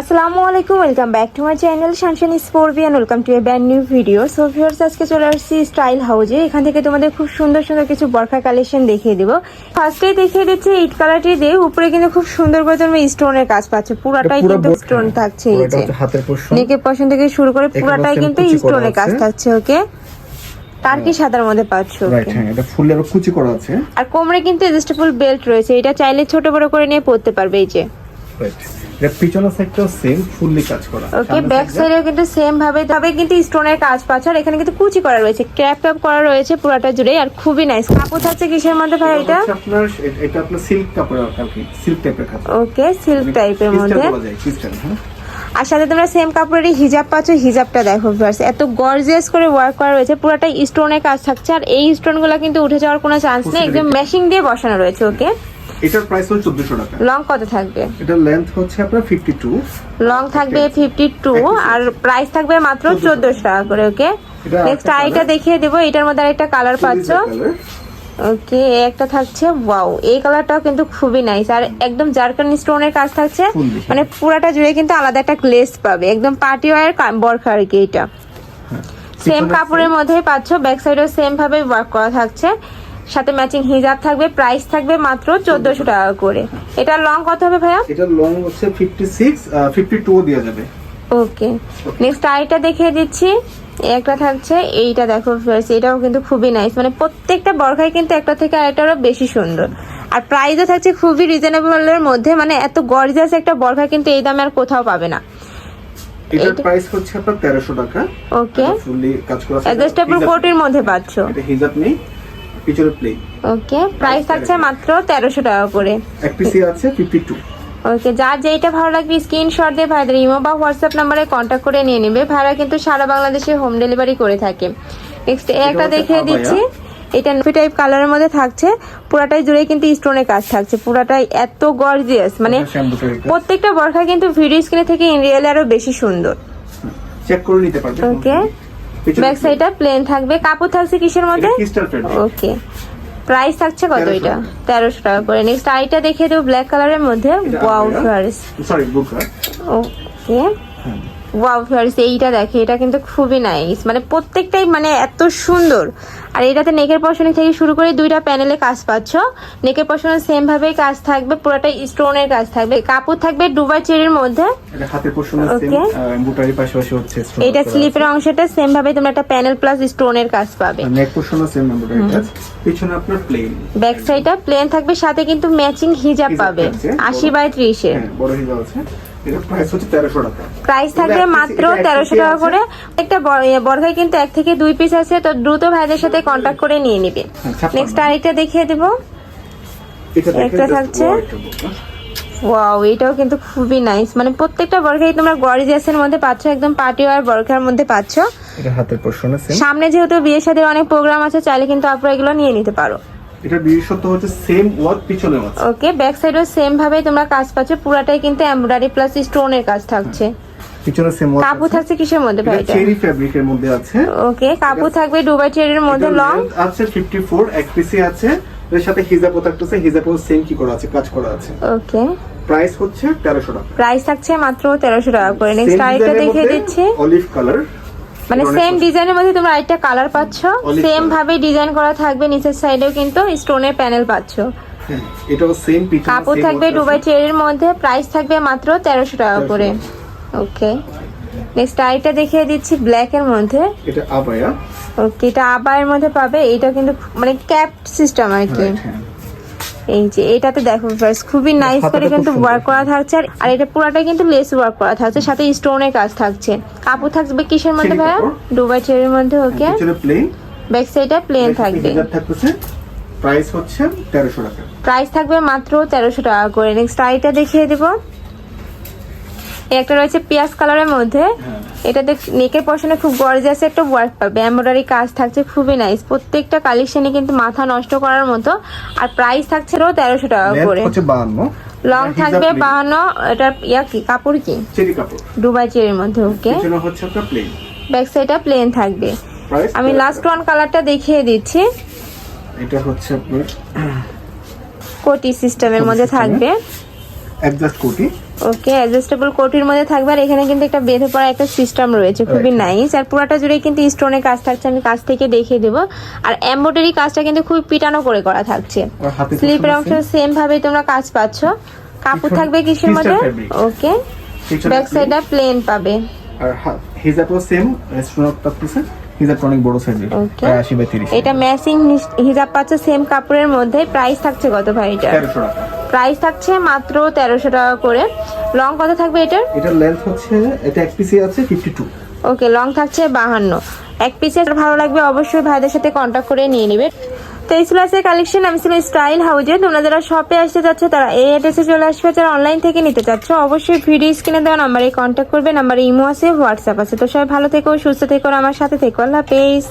আসসালামু আলাইকুম welcome back to my channel শানশান স্পোর্বিয়ান welcome to a brand new video so viewers আজকে চলে আসছি স্টাইল হাউজে এখান থেকে তোমাদের খুব সুন্দর সুন্দর কিছু বরফা কালেকশন দেখিয়ে দিব। ফার্স্টে দেখিয়ে দিচ্ছে ইট কালারটি দিয়ে উপরে কিন্তু খুব সুন্দর করে তুমি স্টোনের কাজ পাচ্ছ। পুরাটাই কিন্তু স্টোন। থাকছে এই যে নেকের পশন থেকে শুরু করে পুরাটাই কিন্তু স্টোনের কাজ থাকছে ওকে টার্কি সাদার মধ্যে পাচ্ছ হ্যাঁ এটা ফুল আরও কুচি করা আছে। আর কোমরে কিন্তু এডজাস্টেবল বেল্ট রয়েছে। এটা চাইলে ছোট বড় করে নিয়ে পড়তে পারবে এই যে। রাইট এটা পিছনের সাইডটাও সেম ফুললি কাজ করা। ওকে ব্যাক সাইডেও কিন্তু সেম ভাবে তবে কিন্তু স্টোনের কাজ পাচ্ছে আর এখানে কিন্তু কুচি করা রয়েছে ক্র্যাপ ক্র্যাপ করা রয়েছে পুরাটা জুড়ে আর খুবই নাইস কাপড় থাকছে কিসের মধ্যে ভাই এটা? আপনার এটা আপনার সিল্ক কাপড় আর কি সিল্ক টাইপের কাপড়। ওকে সিল্ক টাইপের মধ্যে। ক্রিস্টাল হ্যাঁ। আর সাথে তোমরা সেম কাপড়েরই হিজাব পাচ্ছ হিজাবটা দেখো ভিউয়ার্স এত গর্জিয়াস করে ওয়ার্ক করা রয়েছে পুরাটাই স্টোনের কাজ থাকছে আর এই স্টোনগুলো কিন্তু উঠে যাওয়ার কোনো চান্স নেই একদম ম্যাশিং দিয়ে বসানো রয়েছে ওকে এটার প্রাইস হচ্ছে 1400 টাকা। লং কত থাকবে? এটার লেন্থ হচ্ছে আপনার 52 লং থাকবে ফিফটি টু আর প্রাইস থাকবে মাত্র চোদ্দশো টাকা। করে ওকে নেক্সট আইটা দেখিয়ে দেবো এটার মধ্যে আরেকটা কালার পাচ্ছ। ওকে একটা থাকছে ওয়াও এই কালারটাও কিন্তু খুবই নাইস আর একদম জারকান স্টোনের কাজ থাকছে। মানে পুরাটা জুড়ে কিন্তু আলাদা একটা গ্লেস পাবে একদম পার্টি ওয়ার বরখা আর কি এটা। সেম কাপড়ের মধ্যেই পাচ্ছ ব্যাক সাইডেও সেম ভাবে ওয়ার্ক করা থাকছে। সাথে ম্যাচিং হিজাব থাকবে প্রাইস থাকবে মাত্র চোদ্দশো টাকা করে। এটা লং কত হবে ভাইয়া? এটা লং হচ্ছে 56 52 দেওয়া যাবে। ওকে নেক্সট আইটা দেখিয়ে দিচ্ছি। একটা থাকছে এইটা দেখো friends, এটাও কিন্তু খুবই নাইস মানে প্রত্যেকটা বরখাই কিন্তু একটা থেকে আরেকটারও বেশি সুন্দর। আর প্রাইসও থাকছে খুবই রিজনেবলের মধ্যে মানে এত গর্জিয়াস একটা বরখা কিন্তু এই দামে আর কোথাও পাবে না। এটার প্রাইস হচ্ছে আপনার 1300 টাকা। ওকে ফুললি কাজ করা আছে। অ্যাডজাস্টেবল কোটের মধ্যে পাচ্ছো। এটা হিজাব নেই। পিছনে প্লেন ওকে প্রাইস থাকছে মাত্র তেরোশো টাকা করে। এক পিসি আছে 52 ওকে যার যেটা ভালো লাগবে স্ক্রিনশট দিয়ে ভাইদের ইমো বা হোয়াটসঅ্যাপ নাম্বারে কন্ট্যাক্ট করে নিয়ে নেবে। ভাইরা কিন্তু সারা বাংলাদেশে হোম ডেলিভারি করে থাকে। নেক্সট একটা দেখিয়ে আবায়া। দিচ্ছি। এটা নফি টাইপ কালারের মধ্যে থাকছে। পুরাটাই জুড়ে কিন্তু স্টোনের কাজ থাকছে। পুরাটাই এত গর্জিয়াস মানে। প্রত্যেকটা বরখা কিন্তু ভিডিও স্ক্রিনে থেকে ইন রিয়েল আরও বেশি সুন্দর। চেক করে নিতে পারবে। ওকে ব্যাক সাইডটা প্লেন থাকবে। কাপড় থাকছে কিসের মধ্যে। ওকে প্রাইস থাকছে কত 1300 এটা? তেরোশো টাকা করে। নেক্সট আইটা দেখিয়ে দেবো ব্ল্যাক কালারের মধ্যে। Wow sorry okay wow fierce এইটা দেখে এটা কিন্তু খুবই নাইস মানে প্রত্যেকটাই মানে এত সুন্দর। আর এটাতে নেকের পশনে থেকে শুরু করে দুইটা প্যানেলে কাজ পাচ্ছ। নেকের পশনে সেম ভাবেই কাজ থাকবে পুরোটাই স্টোনের কাজ থাকবে। কাপড় থাকবে দুবাই চেরির মধ্যে। এটা স্লিপের অংশটা সেম ভাবে তোমরা একটা প্যানেল প্লাস স্টোনের কাজ পাবে। ব্যাক সাইডটা প্লেন থাকবে সাথে কিন্তু ম্যাচিং হিজাব পাবে। আশি বাই ত্রিশের। হ্যাঁ বড় হিজাব আছে। এটা প্রাইস হচ্ছে 1300 টাকা। প্রাইস থাকবে মাত্র তেরোশো টাকা করে। একটা বর্গায় কিন্তু এক থেকে দুই পিস আছে তো দ্রুত ভাইদের সাথে কন্ট্যাক্ট করে নিয়ে নিবে। হ্যাঁ, নেক্সট আরেকটা দেখিয়ে দেবো। একটা থাকছে। ওয়াও এটাও কিন্তু খুবই নাইস মানে প্রত্যেকটা বর্গাই তোমরা গরিজিয়াসের মধ্যে পাচ্ছ একদম পার্টি ওয়ার বর্গার মধ্যে পাচ্ছ। এটা হাতের পোর্শনে সেম সামনে যেহেতু বিয়ের সাথে অনেক প্রোগ্রাম আছে চাইলে কিন্তু আপনারা এগুলো নিয়ে নিতে পারো। এটা বিশেষত্ব হচ্ছে সেম ওয়ার্ক পিছনে আছে। ওকে ব্যাক সাইডও সেম ভাবে তোমরা কাজ পাচ্ছ পুরাটাই কিন্তু এমব্রয়ডারি প্লাস স্টোনের কাজ থাকছে। পিছনে সেম ওয়ার্ক কাপড় থাকছে কিসের মধ্যে ভাই এটা চেরি ফ্যাব্রিকের মধ্যে আছে। ওকে কাপড় থাকবে দুবাই চেরির মধ্যে লং আছে 54 এক পিসি আছে। এর সাথে হিজাবও থাকতেছে হিজাবও সেম কি করা আছে কাজ করা আছে। ওকে প্রাইস হচ্ছে 1300 টাকা। প্রাইস থাকছে মাত্র তেরোশো টাকা করে। নেক্সট আরেকটা দেখিয়ে দিচ্ছি। অলিভ কালার মানে সেম ডিজাইনের মধ্যে। তোমরা আরেকটা কালার পাচ্ছ। সেম ভাবে ডিজাইন করা থাকবে নিচের সাইডেও কিন্তু স্টোনের প্যানেল পাচ্ছ। এটাও সেম পিছনে কাপড় থাকবে। দুবাই চেরির মধ্যে প্রাইস থাকবে মাত্র তেরোশো টাকা করে। ওকে নেক্সট আরেকটা দেখিয়ে দিচ্ছি ব্ল্যাক এর মধ্যে। এটা আবায়া। ওকে এটা আবায়ের মধ্যে পাবে এটা কিন্তু মানে ক্যাপ সিস্টেম আর কি। হ্যাঁ। এই যে এটাতে দেখো ফার্স্ট খুবই নাইস করে কিন্তু ওয়ার্ক করা। থাকছে আর- এটা পুরাটাই কিন্তু লেস ওয়ার্ক করা থাকছে সাথে স্টোনের কাজ থাকছে। কাপড় থাকবে কিসের মধ্যে ভাইয়া। দুবাই চেরির মধ্যে ওকে ব্যাক সাইডে প্লেন থাকবে। প্রাইস হচ্ছে 1300 টাকা। প্রাইস থাকবে মাত্র তেরোশো টাকা করে। নেক্সট আইটা দেখিয়ে দেবো। একটা রয়েছে পিয়াজ কালারের মধ্যে। এটাতে নেকের পশনে খুব গর্জিয়াস একটা ওয়ার্ক পাবে। এমব্রয়ডারি কাজ থাকছে খুবই নাইস প্রত্যেকটা কালেকশনে কিন্তু মাথা নষ্ট করার মতো। আর প্রাইস থাকছে তেরোশো টাকা করে। হচ্ছে 52 লং থাকবে বাহান্ন এটা ইয়া কি কাপড় কি? চেরি কাপড়। দুবাই চেরির মধ্যে ওকে ব্যাক সাইডটা প্লেন থাকবে। আমি লাস্ট ওয়ান কালারটা দেখিয়ে দিচ্ছি। এটা হচ্ছে আপনার কোটি সিস্টেমের মধ্যে থাকবে। অ্যাডজাস্ট কোটি। ওকে অ্যাডজাস্টেবল কোটির মধ্যে থাকবে আর এখানে কিন্তু একটা বেঁধে পড়া একটা সিস্টেম রয়েছে খুবই নাইস আর পুরাটা জুড়ে কিন্তু স্টোনের কাজ থাকছে আমি কাছ থেকে দেখিয়ে দেবো। আর এমব্রয়ডারি কাজটা কিন্তু খুবই পিটানো করে করা থাকছে। স্লিপের অংশ সেম ভাবে তোমরা কাজ পাচ্ছ। কাপড় থাকবে কিসের মধ্যে? Okay back. সাইডটা প্লেন পাবে। আর হিজাবও সেম রেস্টুরেন্ট থাকতেছে হিজাবটা অনেক বড় সাইজের প্রায় আশি বাই তিরিশ। এটা ম্যাচিং হিজাব পাচ্ছ সেম কাপড়ের মধ্যে। প্রাইস থাকছে কত ভাই এটা টাকা। প্রাইস থাকছে মাত্র তেরোশো টাকা করে। লং কত থাকবে এটার? এটার লেন্থ হচ্ছে এটা এক পিসি আছে ফিফটি টু ওকে লং থাকছে বাহান্ন। এক পিসের ভালো লাগবে অবশ্যই ভাইদের সাথে কন্ট্যাক্ট করে নিয়ে নেবে। তো এই ছিল আজকের কালেকশন আমি ছিল স্টাইল হাউজে তোমরা যারা শপে আসতে চাচ্ছ তারা এই অ্যাড্রেসে চলে আসবে। যারা অনলাইন থেকে নিতে চাচ্ছ অবশ্যই ভিডিও স্ক্রিনে দেওয়া নাম্বারে কন্ট্যাক্ট করবে। নাম্বারে ইমো আছে হোয়াটসঅ্যাপ আছে। তো সবাই ভালো থেকো সুস্থ থেকো আমার সাথে থেকো। আল্লাহ হাফেজ।